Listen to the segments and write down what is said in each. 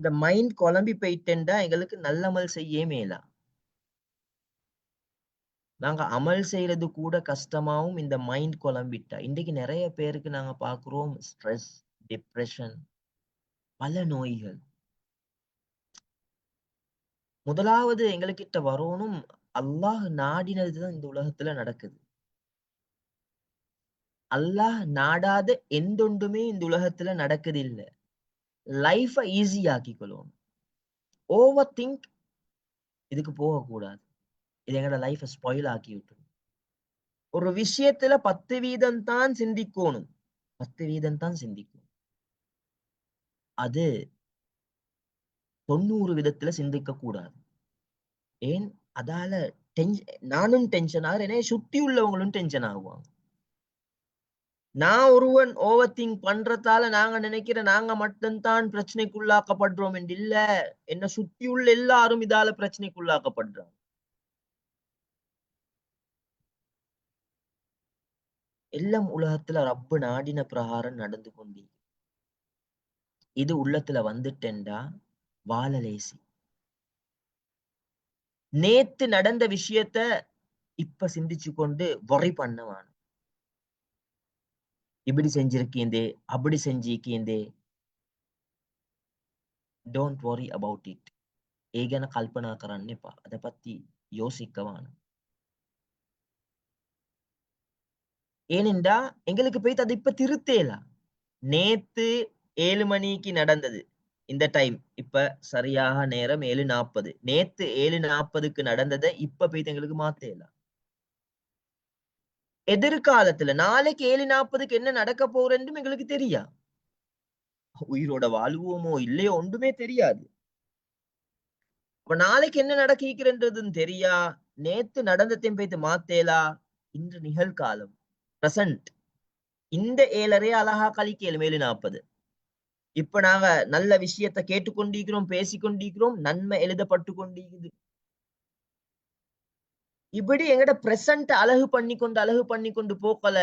இந்த மைண்ட் குழம்பி போயிட்டேன்டா எங்களுக்கு நல்லமல் செய்ய மேலா. நாங்க அமல் செய்யறது கூட கஷ்டமாவும் இந்த மைண்ட் குழம்பிட்டா. இன்னைக்கு நிறைய பேருக்கு நாங்க பாக்குறோம் ஸ்ட்ரெஸ் டிப்ரெஷன் பல நோய்கள். முதலாவது எங்களுக்கிட்ட வரணும் அல்லாஹ் நாடினதுதான் இந்த உலகத்துல நடக்குது. அல்லாஹ் நாடாத எந்தொண்டுமே இந்த உலகத்துல நடக்குது இல்ல லைஃபை ஈஸி ஆக்கிக்கொள்ளணும் ஓவர் திங்க் இதுக்கு போகக்கூடாது. இது எங்களோட லைஃபை ஸ்பாயில் ஆக்கி விட்டுரும் ஒரு விஷயத்துல பத்து வீதம் தான் சிந்திக்கணும். பத்து வீதம் தான் சிந்திக்கணும் அது தொண்ணூறு விதத்துல சிந்திக்க கூடாது ஏன்? அதால டென்ஷன் நானும் டென்ஷன் ஆகிறேன். என்னைய சுத்தி உள்ளவங்களும் டென்ஷன் ஆகுவாங்க. நான் ஒருவன் ஓவர் திங்க் பண்றதால நாங்க நினைக்கிற நாங்க மட்டும்தான் பிரச்சனைக்குள்ளாக்கப்படுறோம் என்று இல்ல. என்ன சுத்தி உள்ள எல்லாரும் இதால பிரச்சனைக்குள்ளாக்கப்படுறாங்க. எல்லாம் உலகத்துல ரப்பு நாடின பிரகாரம் நடந்து கொண்டே. இது உள்ளத்துல வந்துட்டேன்டா வாழலேசி நேத்து நடந்த விஷயத்த இப்ப சிந்திச்சு கொண்டு worry பண்ணுவான் இப்படி செஞ்சிருக்கீந்தே அப்படி செஞ்சிருக்கீந்தே டோன்ட் worry about it ඒ ගැන කල්පනා කරන්න එපා අද පත්ති யோசிக்கவான ஏனென்றா எங்களுக்கு போய் அது இப்ப திருத்தேலாம் நேத்து ஏழு மணிக்கு நடந்தது இந்த டைம் இப்ப சரியாக நேரம் ஏழு நாற்பது நேத்து ஏழு நாற்பதுக்கு நடந்ததை இப்ப போய் எங்களுக்கு மாத்தேலாம் எதிர்காலத்துல நாளைக்கு ஏழு நாற்பதுக்கு என்ன நடக்க போறேன்னு எங்களுக்கு தெரியா? உயிரோட வாழ்வோமோ இல்லையோ ஒன்றுமே தெரியாது. அப்ப நாளைக்கு என்ன நடக்கிறன்றதுன்னு தெரியா? நேத்து நடந்ததையும் போய்த்து மாத்தேலா? இன்று நிகழ்காலம். பிரசன்ட் இந்த ஏழரே அழகா கழிக்க ஏழு நாற்பது. இப்ப நாங்க நல்ல விஷயத்த கேட்டுக்கொண்டிருக்கிறோம் பேசிக்கொண்டிருக்கிறோம் நன்மை எழுதப்பட்டு கொண்டிருக்குது இப்படி எங்கட பிரசன்ட் அழகு பண்ணி கொண்டு அழகு பண்ணி கொண்டு போக்கல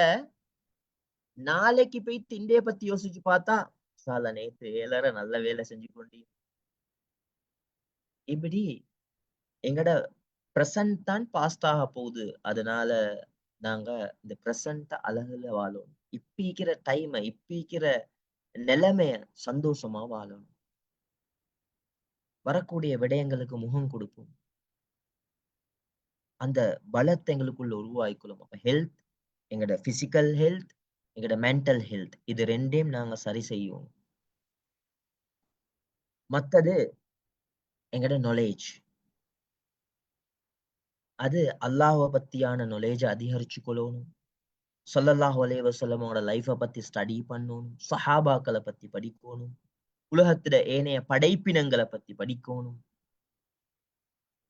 நாளைக்கு போய் திண்டே பத்தி யோசிச்சு பார்த்தா சால நேத்து எல்லார நல்ல வேலை செஞ்சு கொண்டி. இப்படி எங்கட பிரசன்ட் தான் பாஸ்ட் ஆக போகுது. அதனால நாங்க இந்த பிரசன்ட் அழகுல வாழும் இப்பிக்கிற டைமை இப்பிக்கிற நிலைமைய சந்தோஷமா வாழணும். வரக்கூடிய விடயங்களுக்கு முகம் கொடுப்போம். அந்த பலத்தை எங்களுக்குள்ள உருவாக்கிக்கொள்ளும் அப்போ ஹெல்த் எங்களோட பிசிக்கல் ஹெல்த் எங்களோட மென்டல் ஹெல்த் இது ரெண்டையும் நாங்க சரி செய்வோம். மற்றது எங்களோட நாலேஜ் அது அல்லாஹை பத்தியான நாலேஜை அதிகரிச்சு கொள்ளணும் சொல்லல்லாஹு அலைஹி லைஃப்பை பற்றி லைஃபை பத்தி ஸ்டடி பண்ணணும். சஹாபாக்களை பத்தி படிக்கணும். உலகத்துல ஏனைய படைப்பினங்களை பத்தி படிக்கணும்.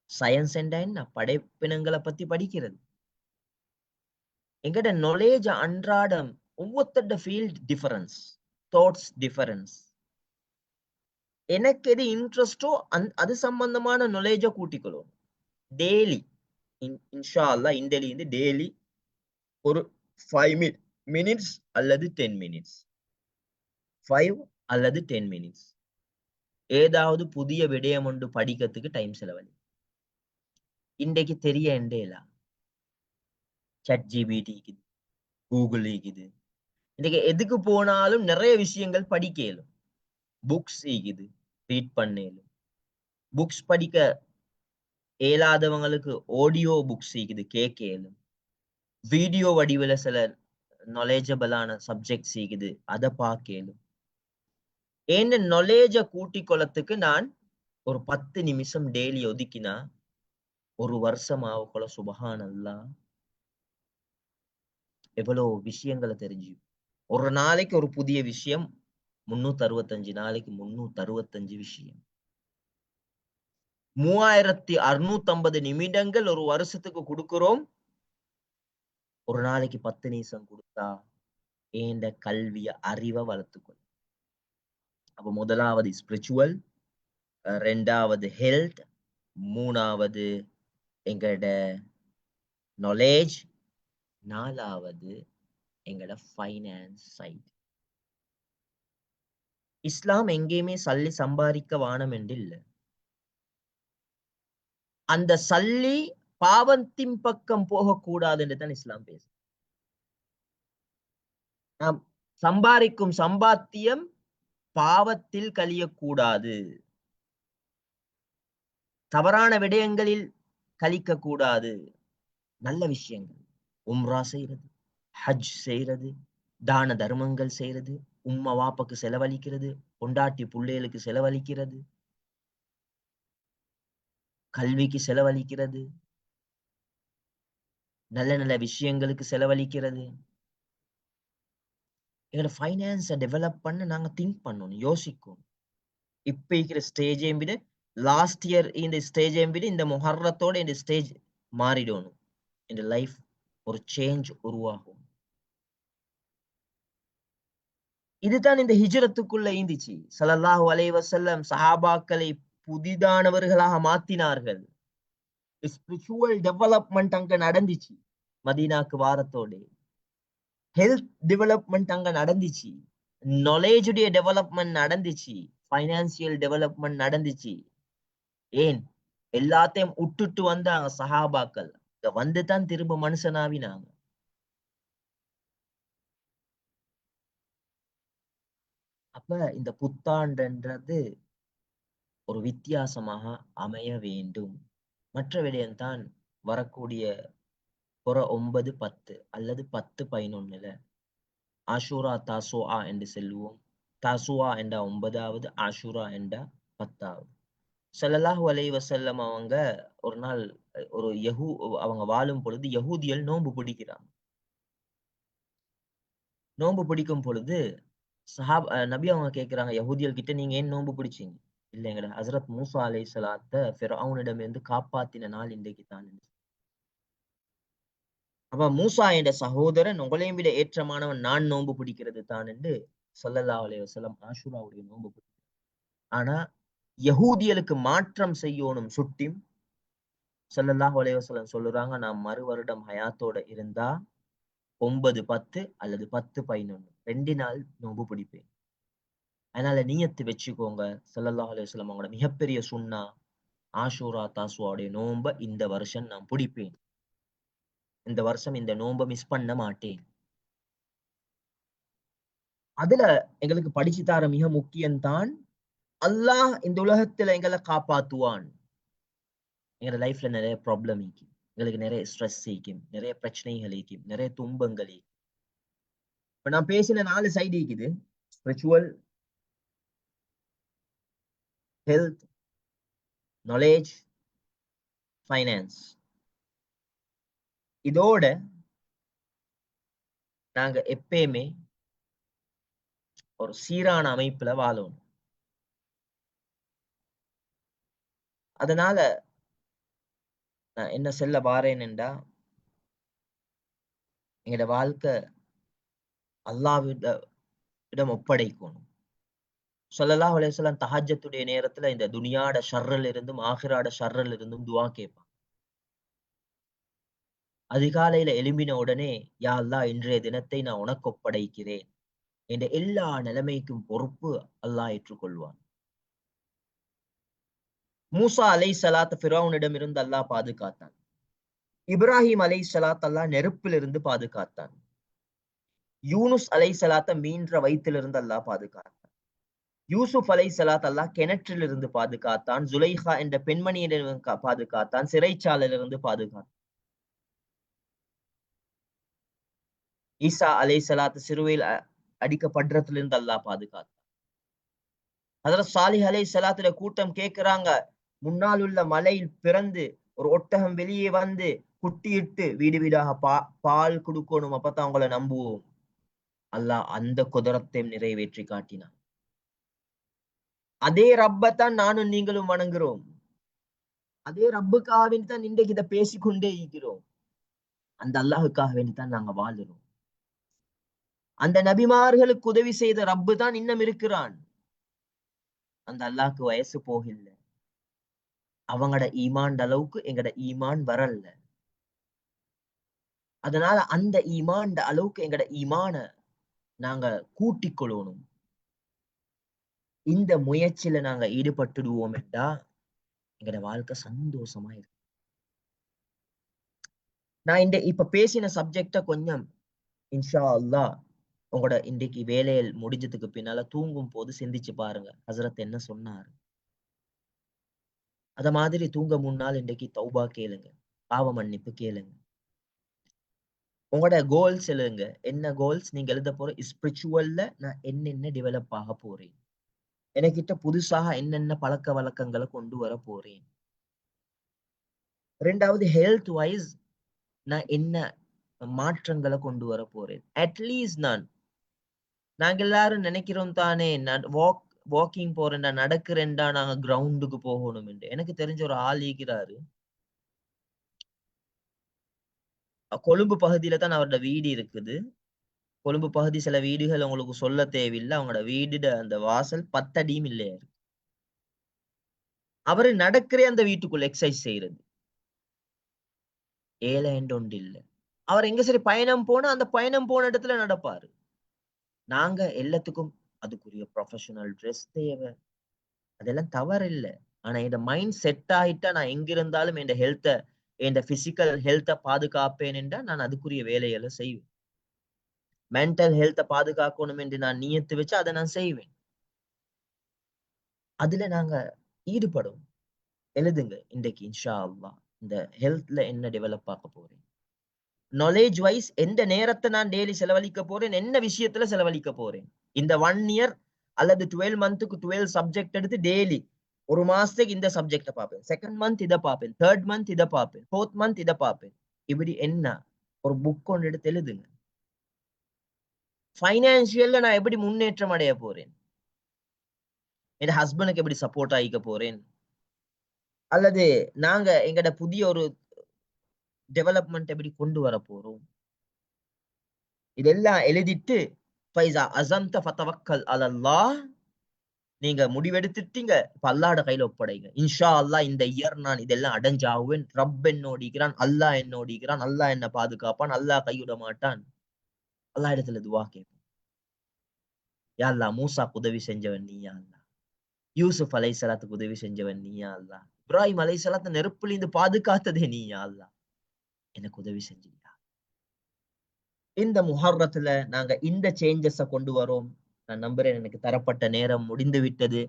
சயின்ஸ் என்ன என்ன படைப்பினங்களை பத்தி படிக்கிறது. எங்கட நாலேஜ் அன்றாடம் ஒவ்வொருத்தட ஃபீல்ட் டிஃபரன்ஸ் தாட்ஸ் டிஃபரன்ஸ் எனக்கு எது இன்ட்ரெஸ்டோ அந் அது சம்பந்தமான நாலேஜை கூட்டிக்கொள்ளும் டெய்லி இன்ஷா அல்லா இருந்து டெய்லி ஒரு ஃபைவ் மினிட் மினிட்ஸ் அல்லது டென் மினிட்ஸ் ஃபைவ் அல்லது டென் மினிட்ஸ் ஏதாவது புதிய விடயம் ஒன்று படிக்கிறதுக்கு டைம் செலவழி இன்றைக்கு தெரிய எண்டேலாம் சட் ஜிபிடி இருக்குது கூகுள் இருக்குது இன்றைக்கு எதுக்கு போனாலும் நிறைய விஷயங்கள் படிக்கலும். புக்ஸ் இருக்குது ரீட் பண்ணேலும். புக்ஸ் படிக்க இயலாதவங்களுக்கு ஆடியோ புக்ஸ் இருக்குது கேட்கலும். வீடியோ வடிவில் சில நாலேஜபிளான சப்ஜெக்ட்ஸ் இருக்குது அதை பார்க்கலும். ஏன்னு நாலேஜை கூட்டிக் கொள்ளத்துக்கு நான் ஒரு பத்து நிமிஷம் டெய்லி ஒதுக்கினா ஒரு வருஷம் ஆகக்குள்ள சுபஹான் அல்லா எவ்வளவு விஷயங்களை தெரிஞ்சு. ஒரு நாளைக்கு ஒரு புதிய விஷயம் முன்னூத்தி அறுபத்தஞ்சு நாளைக்கு முன்னூத்தி அறுபத்தஞ்சு விஷயம். மூவாயிரத்தி அறுநூத்தி ஐம்பது நிமிடங்கள் ஒரு வருஷத்துக்கு கொடுக்கிறோம். ஒரு நாளைக்கு பத்து நிமிஷம் கொடுத்தா ஏண்ட கல்விய அறிவை வளர்த்துக்கொள். அப்ப முதலாவது ஸ்பிரிச்சுவல் ரெண்டாவது ஹெல்த் மூணாவது எங்களோட நாலேஜ் நாலாவது எங்களோட ஃபைனான்ஸ் சைட் இஸ்லாம் எங்கேயுமே சல்லி சம்பாதிக்க வானம் என்று இல்லை. அந்த சல்லி பாவத்தின் பக்கம் போகக்கூடாது என்று தான் இஸ்லாம் பேசு நாம் சம்பாதிக்கும் சம்பாத்தியம் பாவத்தில் கழியக்கூடாது. தவறான விடயங்களில் கழிக்க கூடாது நல்ல விஷயங்கள். உம்ரா செய்யறது ஹஜ் செய்யறது தான தர்மங்கள் செய்யறது உம்மா வாப்பக்கு செலவழிக்கிறது பொண்டாட்டி புள்ளைகளுக்கு செலவழிக்கிறது கல்விக்கு செலவழிக்கிறது நல்ல நல்ல விஷயங்களுக்கு செலவழிக்கிறது. எங்களோட ஃபைனான்ஸை டெவலப் பண்ண நாங்க திங்க் பண்ணணும் யோசிக்கணும். இப்போ இருக்கிற ஸ்டேஜையும் விட லாஸ்ட் இயர் இந்த ஸ்டேஜ் விட இந்த முஹர்ரத்தோட இந்த ஸ்டேஜ் மாறிடணும் இந்த லைஃப் ஒரு சேஞ்ச் உருவாகும் இதுதான் இந்த ஹிஜ்ரத்துக்குள்ள இருந்துச்சு சலல்லாஹு அலைவசல்லம் சஹாபாக்களை புதிதானவர்களாக மாத்தினார்கள் ஸ்பிரிச்சுவல் டெவலப்மெண்ட் அங்க நடந்துச்சு மதீனாக்கு வாரத்தோட ஹெல்த் டெவலப்மெண்ட் அங்க நடந்துச்சு நாலேஜுடைய டெவலப்மெண்ட் நடந்துச்சு ஃபைனான்சியல் டெவலப்மெண்ட் நடந்துச்சு ஏன்? எல்லாத்தையும் விட்டுட்டு வந்தாங்க சஹாபாக்கள். இங்க வந்து தான் திரும்ப மனுஷனாவினாங்க அப்ப இந்த புத்தாண்டுன்றது ஒரு வித்தியாசமாக அமைய வேண்டும். மற்ற விடயம்தான் வரக்கூடிய புற ஒன்பது பத்து அல்லது பத்து பதினொன்னுல ஆஷூரா தாசுஆ என்று செல்வோம் தாசுவா என்ற ஒன்பதாவது ஆஷூரா என்ற பத்தாவது. சல்லல்லாஹு அலை வசல்லம் அவங்க ஒரு நாள் ஒரு யஹூ அவங்க வாழும் பொழுது யஹூதியல் நோன்பு பிடிக்கிறாங்க. நோன்பு பிடிக்கும் பொழுது சஹாப் நபி அவங்க கேட்கிறாங்க யஹூதியல் கிட்ட நீங்க ஏன் நோன்பு பிடிச்சீங்க? இல்லைங்களா ஹசரத் மூசா அலை சலாத்த அவனிடம் இருந்து காப்பாத்தின நாள் இன்றைக்கு தான். அப்ப மூசா என்ற சகோதரன் உங்களையும் விட ஏற்றமானவன் நான் நோன்பு பிடிக்கிறது தான் என்று சொல்லல்லா அலைஹி வஸல்லம் ஆஷுராவுடைய நோன்பு பிடிக்கிறார் ஆனா யகூதியலுக்கு மாற்றம் செய்யணும் சுட்டிம். சொல்லல்லாஹ் அலைஹி சொல்லுறாங்க நான் மறு வருடம் ஹயாத்தோட இருந்தா ஒன்பது பத்து அல்லது பத்து பதினொன்னு. ரெண்டு நாள் நோன்பு பிடிப்பேன். அதனால நீயத்து வச்சுக்கோங்க ஸல்லல்லாஹு அலைஹி அவங்களோட மிகப்பெரிய சுன்னா ஆஷூரா தாசுவாவுடைய நோன்பை இந்த வருஷம் நான் பிடிப்பேன். இந்த வருஷம் இந்த நோன்பை மிஸ் பண்ண மாட்டேன். அதுல எங்களுக்கு படிச்சு தர மிக முக்கியம்தான் அல்லாஹ் இந்த உலகத்துல எங்களை காப்பாத்துவான். எங்களோட லைஃப்ல நிறைய ப்ராப்ளம் இருக்கும் எங்களுக்கு நிறைய ஸ்ட்ரெஸ் இருக்கும் நிறைய பிரச்சனைகள் இருக்கும் நிறைய துன்பங்கள் இருக்கும் இப்ப நான் பேசின நாலு சைடு இருக்குது. ஸ்பிரிச்சுவல் ஹெல்த் நாலேஜ் ஃபைனான்ஸ் இதோட நாங்க எப்பயுமே ஒரு சீரான அமைப்புல வாழணும். அதனால நான் என்ன சொல்ல வாரேன்டா எங்களோட வாழ்க்கை அல்லாவிட இடம் ஒப்படைக்கணும். சொல்லலா அலைஹி வஸல்லம் நேரத்துல இந்த துனியாட ஷர்ரல் இருந்தும் ஆஹிராட ஷர்ரல் இருந்தும் துவா கேட்பான். அதிகாலையில எழும்பின உடனே யா அல்லாஹ் இன்றைய தினத்தை நான் உனக்கு ஒப்படைக்கிறேன். என்ற எல்லா நிலைமைக்கும் பொறுப்பு அல்லாஹ் ஏற்றுக்கொள்வான். மூசா அலை சலாத் ஃபிரோனிடம் இருந்து அல்லாஹ் பாதுகாத்தான். இப்ராஹிம் அலை சலாத் அல்லாஹ் நெருப்பிலிருந்து பாதுகாத்தான். யூனுஸ் அலை சலாத்த மீன்ற வயிற்றிலிருந்து அல்லாஹ் பாதுகாத்தான். யூசுப் அலை சலாத் அல்லாஹ் கிணற்றிலிருந்து பாதுகாத்தான். ஜுலைஹா என்ற பெண்மணியிடம் பாதுகாத்தான். சிறைச்சாலையிலிருந்து பாதுகாத்தான். ஈசா அலை சலாத் சிறுவையில் அடிக்கப்படுறதுல அல்லாஹ் பாதுகாத்தான். அதில் சாலிஹ் அலை சலாத்துல கூட்டம் கேக்குறாங்க முன்னால் உள்ள மலையில் பிறந்து ஒரு ஒட்டகம் வெளியே வந்து குட்டியிட்டு வீடு வீடாக பா பால் கொடுக்கணும். அப்பதான் அவங்கள நம்புவோம். அல்லாஹ் அந்த குதிரத்தையும் நிறைவேற்றி காட்டினான். அதே ரப்பத்தான் நானும் நீங்களும் வணங்குறோம். அதே ரப்புக்காக வேண்டி தான் இன்றைக்கு இதை பேசிக்கொண்டே இருக்கிறோம். அந்த அல்லாஹுக்காக வேண்டி தான் நாங்க வாழுறோம். அந்த நபிமார்களுக்கு உதவி செய்த ரப்பு தான் இன்னும் இருக்கிறான். அந்த அல்லாஹ்க்கு வயசு போகல. அவங்களோட ஈமான் அளவுக்கு எங்கட ஈமான் வரல. அதனால அந்த ஈமான் அளவுக்கு எங்கட ஈமான நாங்க கூட்டிக் கொள்ளணும். இந்த முயற்சியில நாங்க ஈடுபட்டுடுவோம் என்றா எங்கட வாழ்க்கை சந்தோஷமா இருக்கும் நான் இந்த இப்ப பேசின சப்ஜெக்ட கொஞ்சம் இன்ஷா அல்லா உங்களோட இன்றைக்கு வேலையில் முடிஞ்சதுக்கு பின்னால தூங்கும் போது சிந்திச்சு பாருங்க. ஹசரத் என்ன சொன்னாரு? அத மாதிரி தூங்க முன்னால் இன்றைக்கு தௌபா கேளுங்க. பாவ மன்னிப்பு கேளுங்க. உங்களோட கோல்ஸ் எழுதுங்க. என்ன கோல்ஸ் நீங்க எழுத போற ஸ்பிரிச்சுவல்ல நான் என்னென்ன டெவலப் ஆக போறேன்? எனக்கிட்ட புதுசாக என்னென்ன பழக்க வழக்கங்களை கொண்டு வர போறேன்? ரெண்டாவது ஹெல்த் வைஸ் நான் என்ன மாற்றங்களை கொண்டு வர போறேன்? அட்லீஸ்ட் நான் நாங்க எல்லாரும் நினைக்கிறோம் தானே நான் வாக் வாக்கிங் போறேன்டா நடக்கிறேன்டா நாங்க கிரவுண்டுக்கு போகணும் என்று எனக்கு தெரிஞ்ச ஒரு ஆள் இருக்கிறாரு. கொழும்பு பகுதியில தான் அவரோட வீடு இருக்குது. கொழும்பு பகுதி சில வீடுகள் உங்களுக்கு சொல்ல தேவையில்லை. அவங்களோட வீடு அந்த வாசல் பத்தடியும் இல்லையா இருக்கு. அவரு நடக்கிறே அந்த வீட்டுக்குள்ள எக்ஸசைஸ் செய்யறது. ஏழை என்று ஒன்று இல்லை. அவர் எங்க சரி பயணம் போனா அந்த பயணம் போன இடத்துல நடப்பாரு. நாங்க எல்லாத்துக்கும் அதுக்குரிய ப்ரொஃபஷனல் ட்ரெஸ் தேவை. அதெல்லாம் தவறு இல்லை ஆனா இந்த மைண்ட் செட் ஆயிட்டா நான் எங்க இருந்தாலும் என் ஹெல்த்தை என் பிசிக்கல் ஹெல்த்தை பாதுகாப்பேன் என்றால் நான் அதுக்குரிய வேலைகளை செய்வேன். மென்டல் ஹெல்த்தை பாதுகாக்கணும் என்று நான் நியத்து வச்சு அதை நான் செய்வேன். அதுல நாங்க ஈடுபடும். எழுதுங்க இன்றைக்கு இன்ஷா அல்லா இந்த ஹெல்த்ல என்ன டெவலப் ஆக்க போறேன். நாலேஜ் வைஸ் எந்த நேரத்தை நான் டெய்லி செலவழிக்க போறேன் என்ன விஷயத்துல செலவழிக்க போறேன். இந்த ஒன் இயர் அல்லது டுவெல் மந்த்துக்கு டுவெல் சப்ஜெக்ட் எடுத்து டெய்லி ஒரு மாசத்துக்கு இந்த சப்ஜெக்டை பார்ப்பேன். செகண்ட் மந்த் இதை பார்ப்பேன். தேர்ட் மந்த் இதை பார்ப்பேன். ஃபோர்த் மந்த் இதை பார்ப்பேன். இப்படி என்ன? ஒரு புக் ஒன்று எடுத்து எழுதுங்க. ஃபைனான்சியல்ல நான் எப்படி முன்னேற்றம் அடைய போறேன்? என் ஹஸ்பண்டுக்கு எப்படி சப்போர்ட் ஆகிக்க போறேன்? அல்லது நாங்க எங்கட புதிய ஒரு டெவலப்மெண்ட் எப்படி கொண்டு வர போறோம்? இதெல்லாம் எழுதிட்டு பைசா அசந்த ஃபத்தவக்கல் அலல்லாஹ் நீங்க முடிவெடுத்துட்டீங்க. இப்ப அல்லாட கையில ஒப்படைங்க. இன்ஷா அல்லாஹ் இந்த இயர் நான் இதெல்லாம் அடைஞ்சாவேன். ரப் என்னோடிக்கிறான் அல்லாஹ் என்னோடிக்கிறான் அல்லாஹ் என்ன பாதுகாப்பான்? அல்லாஹ் கைவிட மாட்டான்? அல்லா இடத்துல துவா கேட்போம். யா அல்லா மூசாக்கு உதவி செஞ்சவன் நீயா அல்லா யூசுப் அலை சலாத்துக்கு உதவி செஞ்சவன் நீயா அல்லா இப்ராஹிம் அலை சலாத்த நெருப்புலேருந்து பாதுகாத்ததே நீயா அல்லா எனக்கு உதவி செஞ்சீங்க. இந்த முஹர்ரத்துல நாங்க இந்த சேஞ்சஸ கொண்டு வரோம். நான் நம்புறேன் எனக்கு தரப்பட்ட நேரம் முடிந்து விட்டது.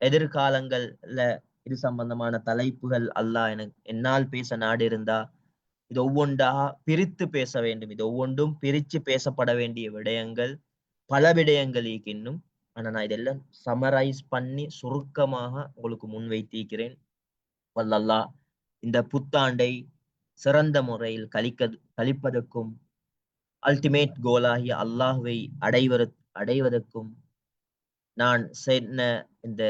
எதிர்காலங்கள்ல இது சம்பந்தமான தலைப்புகள் அல்லாஹ் எனக்கு என்னால் பேச நாடு இருந்தா இது ஒவ்வொன்றா பிரித்து பேச வேண்டும். இது ஒவ்வொன்றும் பிரிச்சு பேசப்பட வேண்டிய விடயங்கள் பல விடயங்கள் இன்னும் ஆனா நான் இதெல்லாம் சமரைஸ் பண்ணி சுருக்கமாக உங்களுக்கு முன்வைத்திருக்கிறேன் வல்லல்லா இந்த புத்தாண்டை சிறந்த முறையில் கழிக்க கழிப்பதற்கும் அல்டிமேட் கோலாகிய அல்லாஹுவை அடைவத அடைவதற்கும் நான் சென்ன இந்த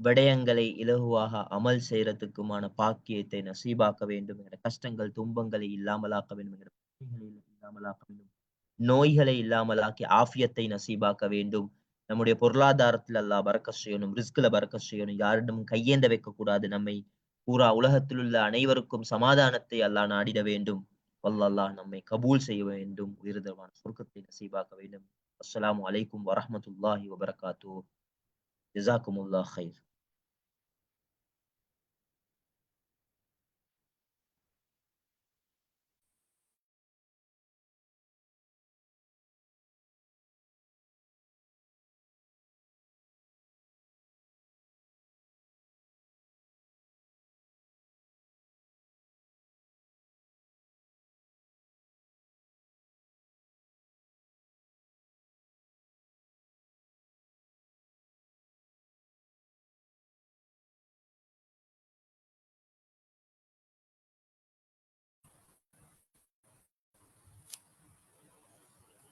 விடயங்களை இலகுவாக அமல் செய்யறதுக்குமான பாக்கியத்தை நசீபாக்க வேண்டும் என்கிற கஷ்டங்கள் துன்பங்களை இல்லாமலாக்க வேண்டும் என்கிற இல்லாமலாக்க வேண்டும். நோய்களை இல்லாமலாக்கி ஆஃபியத்தை நசீபாக்க வேண்டும். நம்முடைய பொருளாதாரத்தில் அல்லாஹ் பறக்க செய்யணும் ரிஸ்கில் பறக்க செய்யணும். யாரிடமும் கையேந்த வைக்க கூடாது நம்மை. பூரா உலகத்தில் உள்ள அனைவருக்கும் சமாதானத்தை அல்லாஹ் நாடிட வேண்டும். வல்லல்லாஹ் நம்மை கபூல் செய்ய வேண்டும் உயிர்தமான சொர்க்கத்தை நசீபாக்க வேண்டும். அஸ்ஸலாமு அலைக்கும் வரஹமத்துல்லாஹி வபரகாத்து ஜிசாக்குமுல்லா ஹைர்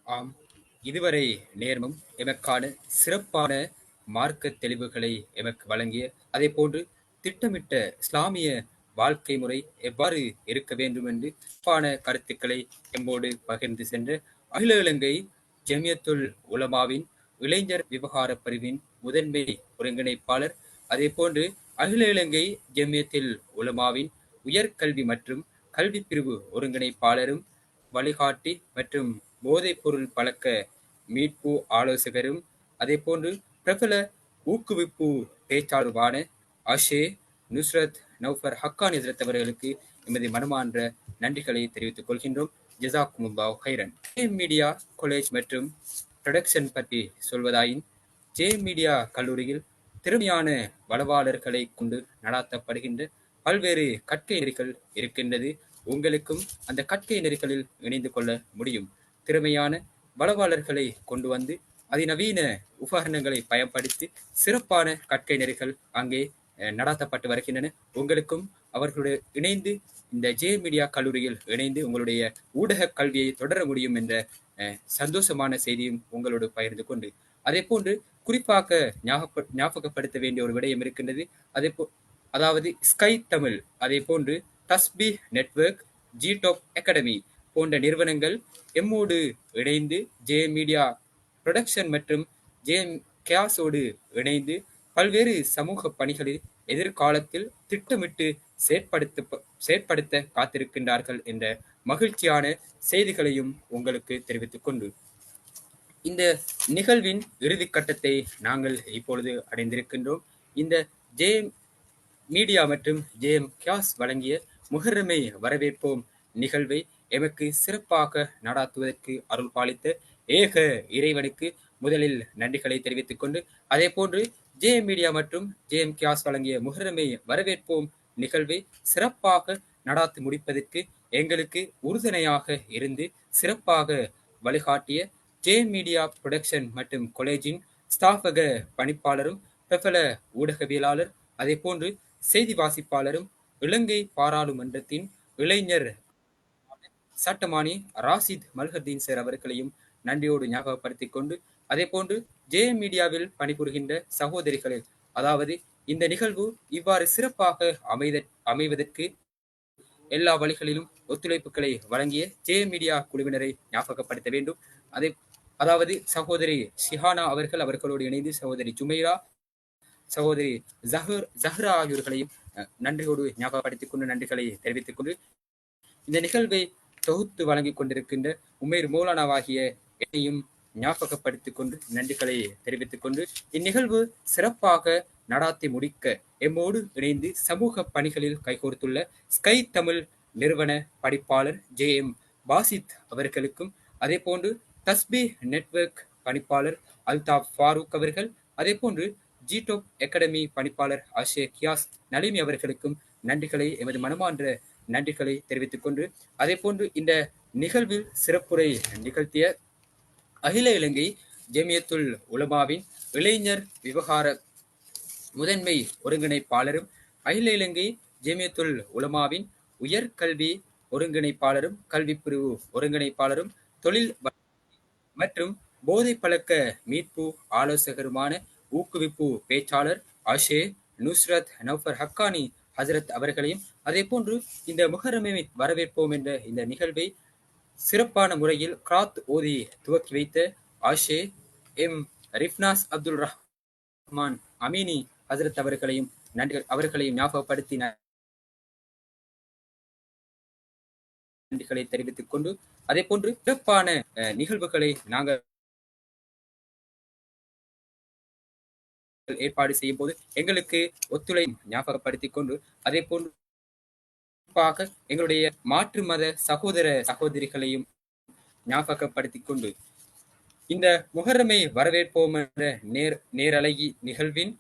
ஆம். இதுவரை நேர்மும் எமக்கான சிறப்பான மார்க்க தெளிவுகளை எமக்கு வழங்கிய அதே போன்று திட்டமிட்ட இஸ்லாமிய வாழ்க்கை முறை எவ்வாறு இருக்க வேண்டும் என்று சிறப்பான கருத்துக்களை எம்மோடு பகிர்ந்து சென்ற அகில இலங்கை ஜெமியத்துல் உலமாவின் இளைஞர் விவகார பிரிவின் முதன்மை ஒருங்கிணைப்பாளர் அதே போன்று அகில இலங்கை ஜெமியத்தில் உலமாவின் உயர்கல்வி மற்றும் கல்வி பிரிவு ஒருங்கிணைப்பாளரும் வழிகாட்டி மற்றும் போதைப் பொருள் பழக்க மீட்பு ஆலோசகரும் அதே போன்று பிரபல ஊக்குவிப்பு பேச்சாளருமான அஷே நுஸ்ரத் நௌஃபர் ஹக்கானி ஹசரத் அவர்களுக்கு எமது மனமான்ற நன்றிகளை தெரிவித்துக் கொள்கின்றோம். ஜசாக்குமுல்லா ஹைரன் ஜே மீடியா காலேஜ் மற்றும் ப்ரொடக்ஷன் பற்றி சொல்வதாயின் ஜே மீடியா கல்லூரியில் திறமையான வளவாளர்களை கொண்டு நடாத்தப்படுகின்ற பல்வேறு கற்கை நெறிகள் இருக்கின்றது. உங்களுக்கும் அந்த கற்கை நெறிகளில் இணைந்து கொள்ள முடியும். திறமையான வளவாளர்களை கொண்டு வந்து அதிநவீன உபகரணங்களை பயன்படுத்தி சிறப்பான கற்கை நெறிகள் அங்கே நடாத்தப்பட்டு வருகின்றன. உங்களுக்கும் அவர்களுடைய இணைந்து இந்த ஜே மீடியா கல்லூரியில் இணைந்து உங்களுடைய ஊடக கல்வியை தொடர முடியும் என்ற சந்தோஷமான செய்தியும் உங்களோடு பகிர்ந்து கொண்டு அதே போன்று குறிப்பாக ஞாபகப்படுத்த வேண்டிய ஒரு விடயம் இருக்கின்றது. அதே போ அதாவது ஸ்கை தமிழ் அதே போன்று டஸ்பி நெட்வொர்க் ஜிடாப் அகாடமி போன்ற நிறுவனங்கள் எம்மோடு இணைந்து ஜே மீடியா ப்ரொடக்ஷன் மற்றும் ஜே கேஸோடு இணைந்து பல்வேறு சமூக பணிகளில் எதிர்காலத்தில் திட்டமிட்டு செயற்படுத்த செயற்படுத்த காத்திருக்கின்றார்கள் என்ற மகிழ்ச்சியான செய்திகளையும் உங்களுக்கு தெரிவித்துக் கொண்டு. இந்த நிகழ்வின் இறுதி கட்டத்தை நாங்கள் இப்பொழுது அடைந்திருக்கின்றோம். இந்த ஜே மீடியா மற்றும் ஜேஎம் கியாஸ் வழங்கிய முகர்மை வரவேற்போம் நிகழ்வை எமக்கு சிறப்பாக நடாத்துவதற்கு அருள் பாலித்த ஏக இறைவனுக்கு முதலில் நன்றிகளை தெரிவித்துக் கொண்டு அதே போன்று ஜேஎம் மீடியா மற்றும் ஜேஎம் கியாஸ் வழங்கிய முகரமை வரவேற்போம் நிகழ்வை சிறப்பாக நடாத்தி முடிப்பதற்கு எங்களுக்கு உறுதுணையாக இருந்து சிறப்பாக வழிகாட்டிய ஜே மீடியா புரொடக்ஷன் மற்றும் கொலேஜின் ஸ்தாபக பணிப்பாளரும் பிரபல ஊடகவியலாளர் அதே போன்று செய்தி வாசிப்பாளரும் இலங்கை பாராளுமன்றத்தின் இளைஞர் சட்டமானி ராசித் மல்ஹர்தீன் சார் அவர்களையும் நன்றியோடு ஞாபகப்படுத்திக் கொண்டு அதே போன்று ஜே மீடியாவில் பணிபுரிகின்ற சகோதரிகளில் அதாவது இந்த நிகழ்வு இவ்வாறு சிறப்பாக அமைத அமைவதற்கு எல்லா வழிகளிலும் ஒத்துழைப்புகளை வழங்கிய ஜே மீடியா குழுவினரை ஞாபகப்படுத்த வேண்டும். அதே அதாவது சகோதரி ஷிஹானா அவர்கள் அவர்களோடு இணைந்து சகோதரி ஜுமைரா சகோதரி ஜஹர் ஜஹ்ரா ஆகியோர்களையும் அஹ், நன்றியோடு ஞாபகப்படுத்திக் கொண்டு நன்றிகளை தெரிவித்துக் கொண்டு இந்த நிகழ்வை தொகுத்து வழங்கிக் கொண்டிருக்கின்ற உமேர் மௌலானாவாகிய என்னையும் ஞாபகப்படுத்திக் கொண்டு நன்றிகளை தெரிவித்துக் கொண்டு இந்நிகழ்வு சிறப்பாக நடாத்தி முடிக்க எம்மோடு இணைந்து சமூக பணிகளில் கைகோர்த்துள்ள ஸ்கை தமிழ் நிறுவன படிப்பாளர் ஜே எம் பாசித் அவர்களுக்கும் அதே போன்று தஸ்பி நெட்வொர்க் பணிப்பாளர் அல்தாப் ஃபாரூக் அவர்கள் அதே போன்று ஜிடோப் அகாடமி பணிப்பாளர் ஆஷே கியாஸ் நலிமி அவர்களுக்கும் நன்றிகளை எமது மனமான்ற நன்றிகளை தெரிவித்துக் கொண்டு அதே போன்று இந்த நிகழ்வில் சிறப்புரை நிகழ்த்திய அகில இலங்கை ஜெமியத்துல் உலமாவின் இளைஞர் விவகார முதன்மை ஒருங்கிணைப்பாளரும் அகில இலங்கை ஜெமியத்துல் உலமாவின் உயர்கல்வி ஒருங்கிணைப்பாளரும் கல்வி பிரிவு ஒருங்கிணைப்பாளரும் தொழில் மற்றும் போதை பழக்க மீட்பு ஆலோசகருமான ஊக்குவிப்பு பேச்சாளர் அஷே நுஸ்ரத் நௌஃபர் ஹக்கானி ஹசரத் அவர்களையும் அதே போன்று இந்த முகரமை வரவேற்போம் என்ற இந்த நிகழ்வை சிறப்பான முறையில் கிராத் ஓதி துவக்கி வைத்த ஆஷே எம் ரிஃப்னாஸ் அப்துல் ரஹ்மான் அமீனி ஹசரத் அவர்களையும் நன்றி அவர்களையும் ஞாபகப்படுத்தி நன்றிகளை தெரிவித்துக் கொண்டு அதே போன்று சிறப்பான அஹ், நிகழ்வுகளை நாங்கள் ஏற்பாடு செய்யும் போது எங்களுக்கு ஒத்துழை ஞாபகப்படுத்திக் கொண்டு அதே போன்று குறிப்பாக எங்களுடைய மாற்று மத சகோதர சகோதரிகளையும் ஞாபகப்படுத்திக் கொண்டு இந்த முகரமை வரவேற்போம் என்ற நேர் நேரலை நிகழ்வின்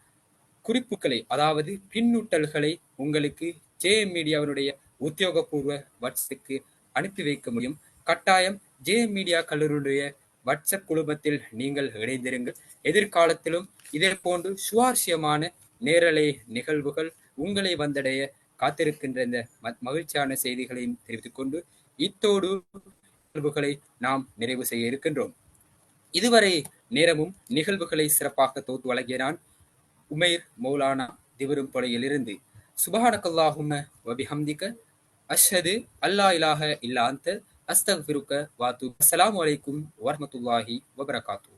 குறிப்புகளை அதாவது பின்னூட்டல்களை உங்களுக்கு ஜேஎம் மீடியாவினுடைய உத்தியோகபூர்வ வாட்ஸ்அப்புக்கு அனுப்பி வைக்க முடியும். கட்டாயம் ஜேஎம் மீடியா கல்லூரியுடைய வாட்ஸ்அப் குழுமத்தில் நீங்கள் இணைந்திருங்கள். எதிர்காலத்திலும் இதே போன்று சுவாரஸ்யமான நேரலை நிகழ்வுகள் உங்களை வந்தடைய காத்திருக்கின்ற இந்த மகிழ்ச்சியான செய்திகளையும் தெரிவித்துக் கொண்டு இத்தோடு நிகழ்வுகளை நாம் நிறைவு செய்ய இருக்கின்றோம். இதுவரை நேரமும் நிகழ்வுகளை சிறப்பாக தொகுத்து வழங்கிய நான் உமைர் மௌலானா திவரும் தொலையிலிருந்து சுபஹானக்கல்லாஹும்ம வபிஹம்திக அஷ்ஹது அல்லா இலாஹ இல்லா أستغفرك وأتوب. السلام عليكم ورحمة الله وبركاته.